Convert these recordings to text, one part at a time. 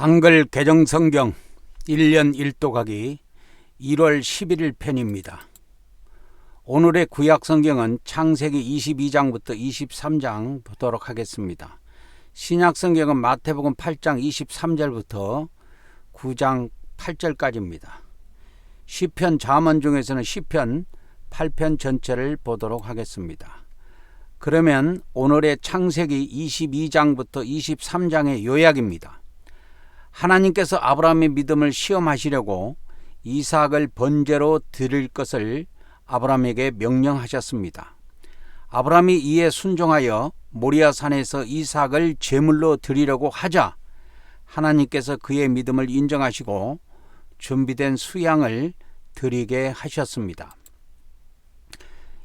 한글 개정 성경 1년 1도 가기 1월 11일 편입니다. 오늘의 구약 성경은 창세기 22장부터 23장 보도록 하겠습니다. 신약 성경은 마태복음 8장 23절부터 9장 8절까지입니다. 시편 잠언 중에서는 시편 8편 전체를 보도록 하겠습니다. 그러면 오늘의 창세기 22장부터 23장의 요약입니다. 하나님께서 아브라함의 믿음을 시험하시려고 이삭을 번제로 드릴 것을 아브라함에게 명령하셨습니다. 아브라함이 이에 순종하여 모리아 산에서 이삭을 제물로 드리려고 하자 하나님께서 그의 믿음을 인정하시고 준비된 수양을 드리게 하셨습니다.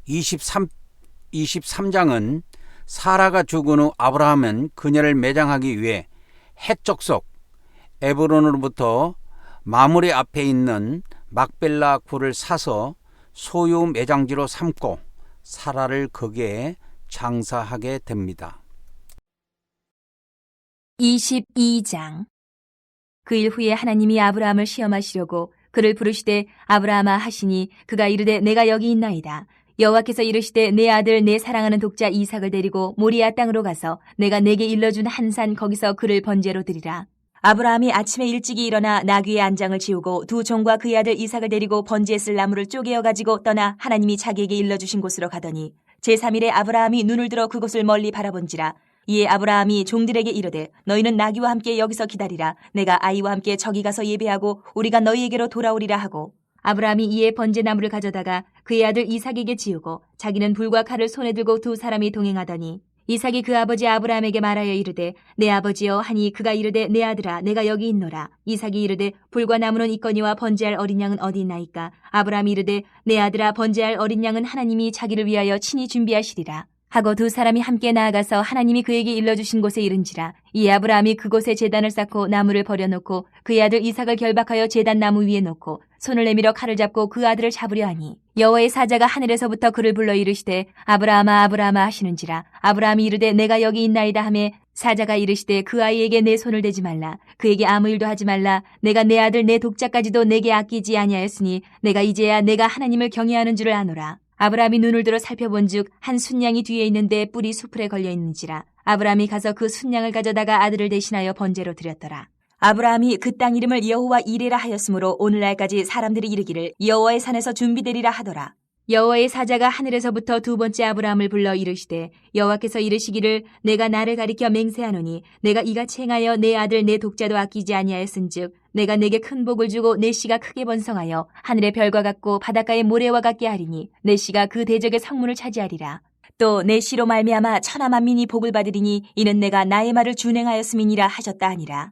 23 23장은 사라가 죽은 후 아브라함은 그녀를 매장하기 위해 해적 에브론으로부터 마무리 앞에 있는 막벨라 굴을 사서 소유 매장지로 삼고 사라를 거기에 장사하게 됩니다. 22장 그 일 후에 하나님이 아브라함을 시험하시려고 그를 부르시되 아브라함아 하시니 그가 이르되 내가 여기 있나이다. 여호와께서 이르시되 내 아들 내 사랑하는 독자 이삭을 데리고 모리아 땅으로 가서 내가 내게 일러준 한 산 거기서 그를 번제로 드리라. 아브라함이 아침에 일찍이 일어나 나귀의 안장을 지우고 두 종과 그의 아들 이삭을 데리고 번제에 쓸 나무를 쪼개어 가지고 떠나 하나님이 자기에게 일러주신 곳으로 가더니 제3일에 아브라함이 눈을 들어 그곳을 멀리 바라본지라 이에 아브라함이 종들에게 이르되 너희는 나귀와 함께 여기서 기다리라. 내가 아이와 함께 저기 가서 예배하고 우리가 너희에게로 돌아오리라 하고. 아브라함이 이에 번제나무를 가져다가 그의 아들 이삭에게 지우고 자기는 불과 칼을 손에 들고 두 사람이 동행하더니 이삭이 그 아버지 아브라함에게 말하여 이르되 내 아버지여 하니 그가 이르되 내 아들아 내가 여기 있노라. 이삭이 이르되 불과 나무는 있거니와 번제할 어린 양은 어디 있나이까? 아브라함이 이르되 내 아들아 번제할 어린 양은 하나님이 자기를 위하여 친히 준비하시리라. 하고 두 사람이 함께 나아가서 하나님이 그에게 일러주신 곳에 이른지라. 이 아브라함이 그곳에 제단을 쌓고 나무를 버려놓고 그의 아들 이삭을 결박하여 제단 나무 위에 놓고 손을 내밀어 칼을 잡고 그 아들을 잡으려 하니 여호와의 사자가 하늘에서부터 그를 불러 이르시되 아브라함아 아브라함아 하시는지라. 아브라함이 이르되 내가 여기 있나이다 하매 사자가 이르시되 그 아이에게 내 손을 대지 말라. 그에게 아무 일도 하지 말라. 내가 내 아들 내 독자까지도 내게 아끼지 아니하였으니 내가 이제야 내가 하나님을 경외하는 줄을 아노라. 아브라함이 눈을 들어 살펴본즉 한 순양이 뒤에 있는데 뿔이 수풀에 걸려 있는지라. 아브라함이 가서 그 순양을 가져다가 아들을 대신하여 번제로 드렸더라 아브라함이 그 땅 이름을 여호와 이레라 하였으므로 오늘날까지 사람들이 이르기를 여호와의 산에서 준비되리라 하더라. 여호와의 사자가 하늘에서부터 두 번째 아브라함을 불러 이르시되 여호와께서 이르시기를 내가 나를 가리켜 맹세하노니 내가 이같이 행하여 내 아들 내 독자도 아끼지 아니하였은즉 내가 내게 큰 복을 주고 내 씨가 크게 번성하여 하늘의 별과 같고 바닷가의 모래와 같게 하리니 내 씨가 그 대적의 성문을 차지하리라. 또 내 씨로 말미암아 천하 만민이 복을 받으리니 이는 내가 나의 말을 준행하였음이니라 하셨다 하니라.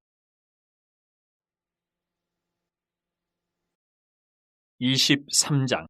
23장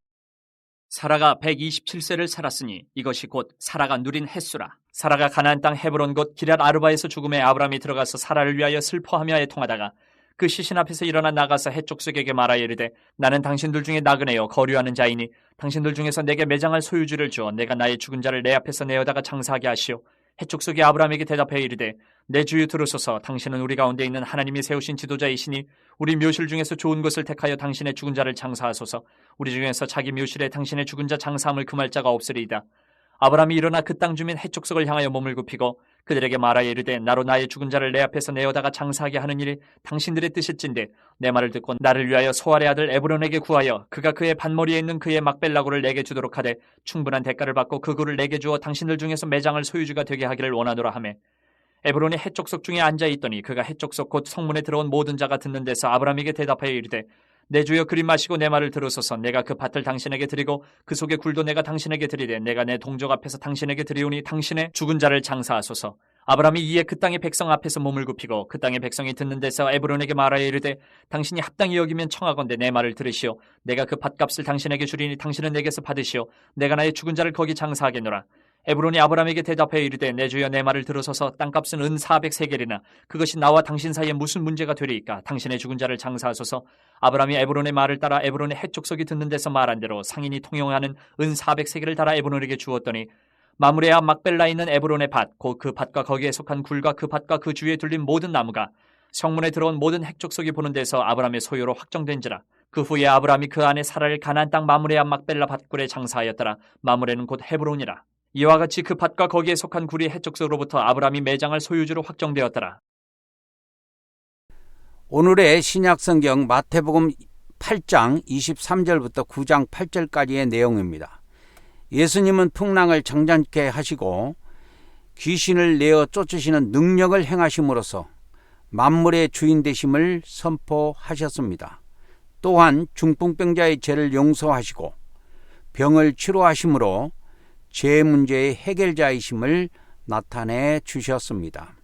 사라가 127세를 살았으니 이것이 곧 사라가 누린 횟수라. 사라가 가나안 땅 헤브론 곧 기럇 아르바에서 죽음에 아브라함이 들어가서 사라를 위하여 슬퍼하며 애통하다가 그 시신 앞에서 일어나 나가서 해족속에게 말하여 이르되 나는 당신들 중에 나그네요 거류하는 자이니 당신들 중에서 내게 매장할 소유주를 주어 내가 나의 죽은 자를 내 앞에서 내어다가 장사하게 하시오. 해족속이 아브라함에게 대답하여 이르되 내 주유 들으소서 당신은 우리 가운데 있는 하나님이 세우신 지도자이시니 우리 묘실 중에서 좋은 것을 택하여 당신의 죽은 자를 장사하소서. 우리 중에서 자기 묘실에 당신의 죽은 자 장사함을 금할 자가 없으리이다. 아브라함이 일어나 그 땅 주민 해족속을 향하여 몸을 굽히고 그들에게 말하여 이르되 나로 나의 죽은 자를 내 앞에서 내어다가 장사하게 하는 일이 당신들의 뜻일진데 내 말을 듣고 나를 위하여 소알의 아들 에브론에게 구하여 그가 그의 반머리에 있는 그의 막벨라고를 내게 주도록 하되 충분한 대가를 받고 그 굴을 내게 주어 당신들 중에서 매장을 소유주가 되게 하기를 원하노라 하매. 에브론이 해족속 중에 앉아 있더니 그가 해족속 곧 성문에 들어온 모든 자가 듣는 데서 아브라함에게 대답하여 이르되 내 주여 그리 마시고 내 말을 들으소서. 내가 그 밭을 당신에게 드리고 그 속의 굴도 내가 당신에게 드리되 내가 내 동족 앞에서 당신에게 드리오니 당신의 죽은 자를 장사하소서. 아브라함이 이에 그 땅의 백성 앞에서 몸을 굽히고 그 땅의 백성이 듣는 데서 에브론에게 말하여 이르되 당신이 합당히 여기면 청하건대 내 말을 들으시오. 내가 그 밭값을 당신에게 주리니 당신은 내게서 받으시오. 내가 나의 죽은 자를 거기 장사하겠노라 에브론이 아브라함에게 대답하여 이르되 내 주여 내 말을 들으소서 땅값은 은 400세겔이나 그것이 나와 당신 사이에 무슨 문제가 되리이까 당신의 죽은 자를 장사하소서 아브라함이 에브론의 말을 따라 에브론의 해족속이 듣는 데서 말한 대로 상인이 통용하는 은 400세겔을 달아 에브론에게 주었더니 마무레아 막벨라 있는 에브론의 밭, 곧 그 밭과 거기에 속한 굴과 그 밭과 그 주위에 둘린 모든 나무가 성문에 들어온 모든 핵족속이 보는 데서 아브라함의 소유로 확정된지라. 그 후에 아브라함이 그 안에 사라를 가나안 땅 마무레아 막벨라 밭굴에 장사하였더라. 마무레는 곧 헤브론이라. 이와 같이 그 밭과 거기에 속한 굴이 해족속으로부터 아브라함이 매장할 소유주로 확정되었더라. 오늘의 신약 성경 마태복음 8장 23절부터 9장 8절까지의 내용입니다. 예수님은 풍랑을 정잠케 하시고 귀신을 내어 쫓으시는 능력을 행하심으로써 만물의 주인 되심을 선포하셨습니다. 또한 중풍병자의 죄를 용서하시고 병을 치료하심으로 죄 문제의 해결자이심을 나타내 주셨습니다.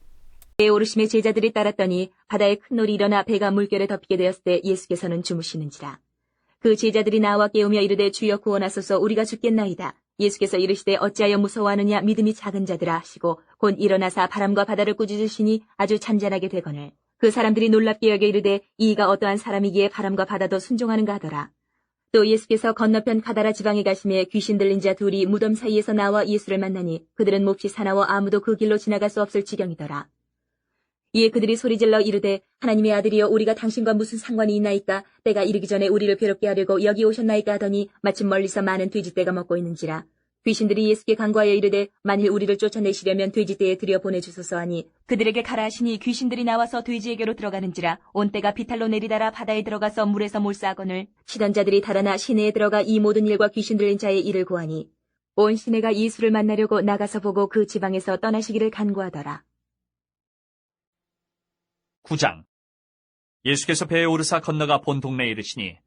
오르심의 제자들이 따랐더니 바다에 큰 놀이 일어나 배가 물결에 덮이게 되었을 때 예수께서는 주무시는지라. 그 제자들이 나와 깨우며 이르되 주여 구원하소서 우리가 죽겠나이다. 예수께서 이르시되 어찌하여 무서워하느냐 믿음이 작은 자들아 하시고 곧 일어나사 바람과 바다를 꾸짖으시니 아주 잔잔하게 되거늘. 그 사람들이 놀랍게 여겨 이르되 이가 어떠한 사람이기에 바람과 바다도 순종하는가 하더라. 또 예수께서 건너편 가다라 지방에 가심에 귀신 들린 자 둘이 무덤 사이에서 나와 예수를 만나니 그들은 몹시 사나워 아무도 그 길로 지나갈 수 없을 지경이더라. 이에 그들이 소리질러 이르되 하나님의 아들이여 우리가 당신과 무슨 상관이 있나이까 때가 이르기 전에 우리를 괴롭게 하려고 여기 오셨나이까 하더니 마침 멀리서 많은 돼지떼가 먹고 있는지라 귀신들이 예수께 간구하여 이르되 만일 우리를 쫓아내시려면 돼지떼에 들여 보내주소서 하니 그들에게 가라 하시니 귀신들이 나와서 돼지에게로 들어가는지라 온 때가 비탈로 내리다라 바다에 들어가서 물에서 몰싸거늘 치던 자들이 달아나 시내에 들어가 이 모든 일과 귀신 들린 자의 일을 구하니 온 시내가 예수를 만나려고 나가서 보고 그 지방에서 떠나시기를 간구하더라. 9장. 예수께서 배에 오르사 건너가 본 동네에 이르시니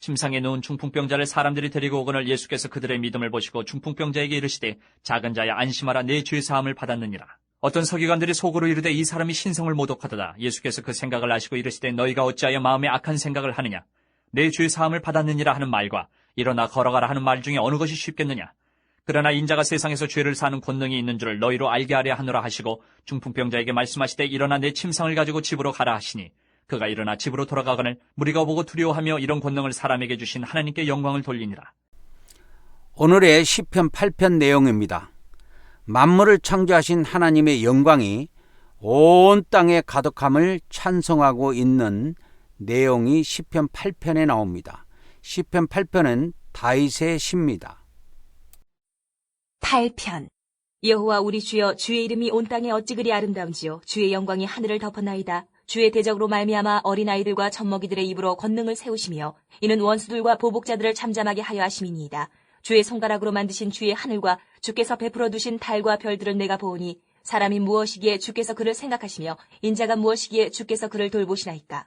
침상에 누운 중풍병자를 사람들이 데리고 오거늘 예수께서 그들의 믿음을 보시고 중풍병자에게 이르시되 작은 자야 안심하라 내 죄 사함을 받았느니라. 어떤 서기관들이 속으로 이르되 이 사람이 신성을 모독하도다. 예수께서 그 생각을 아시고 이르시되 너희가 어찌하여 마음에 악한 생각을 하느냐. 내 죄 사함을 받았느니라 하는 말과 일어나 걸어가라 하는 말 중에 어느 것이 쉽겠느냐. 그러나 인자가 세상에서 죄를 사는 권능이 있는 줄을 너희로 알게 하려 하노라 하시고 중풍병자에게 말씀하시되 일어나 내 침상을 가지고 집으로 가라 하시니 그가 일어나 집으로 돌아가거늘 무리가 보고 두려워하며 이런 권능을 사람에게 주신 하나님께 영광을 돌리니라. 오늘의 시편 8편 내용입니다. 만물을 창조하신 하나님의 영광이 온 땅에 가득함을 찬송하고 있는 내용이 시편 8편에 나옵니다. 시편 8편은 다윗의 시입니다. 8편 여호와 우리 주여 주의 이름이 온 땅에 어찌 그리 아름다운지요 주의 영광이 하늘을 덮었나이다 주의 대적으로 말미암아 어린아이들과 젖먹이들의 입으로 권능을 세우시며 이는 원수들과 보복자들을 잠잠하게 하여 하심이니이다. 주의 손가락으로 만드신 주의 하늘과 주께서 베풀어 두신 달과 별들을 내가 보오니 사람이 무엇이기에 주께서 그를 생각하시며 인자가 무엇이기에 주께서 그를 돌보시나이까